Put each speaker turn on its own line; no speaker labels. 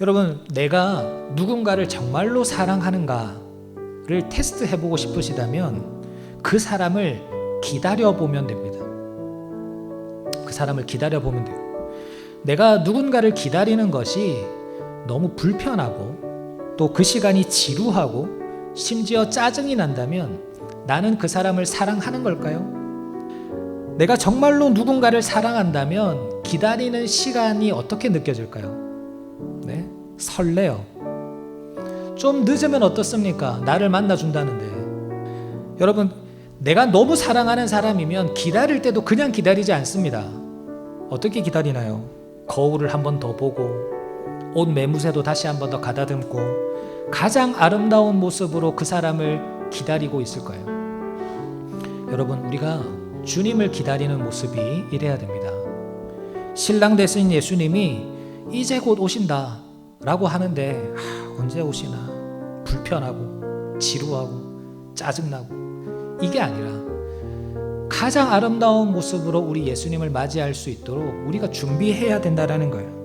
여러분, 내가 누군가를 정말로 사랑하는가를 테스트 해 보고 싶으시다면 그 사람을 기다려 보면 됩니다. 그 사람을 기다려 보면 돼요. 내가 누군가를 기다리는 것이 너무 불편하고 또 그 시간이 지루하고 심지어 짜증이 난다면 나는 그 사람을 사랑하는 걸까요? 내가 정말로 누군가를 사랑한다면 기다리는 시간이 어떻게 느껴질까요? 네, 설레요. 좀 늦으면 어떻습니까? 나를 만나준다는데. 여러분, 내가 너무 사랑하는 사람이면 기다릴 때도 그냥 기다리지 않습니다. 어떻게 기다리나요? 거울을 한 번 더 보고, 옷 매무새도 다시 한 번 더 가다듬고, 가장 아름다운 모습으로 그 사람을 기다리고 있을 거예요. 여러분, 우리가 주님을 기다리는 모습이 이래야 됩니다. 신랑 되신 예수님이 이제 곧 오신다 라고 하는데 아, 언제 오시나 불편하고 지루하고 짜증나고 이게 아니라 가장 아름다운 모습으로 우리 예수님을 맞이할 수 있도록 우리가 준비해야 된다라는 거예요.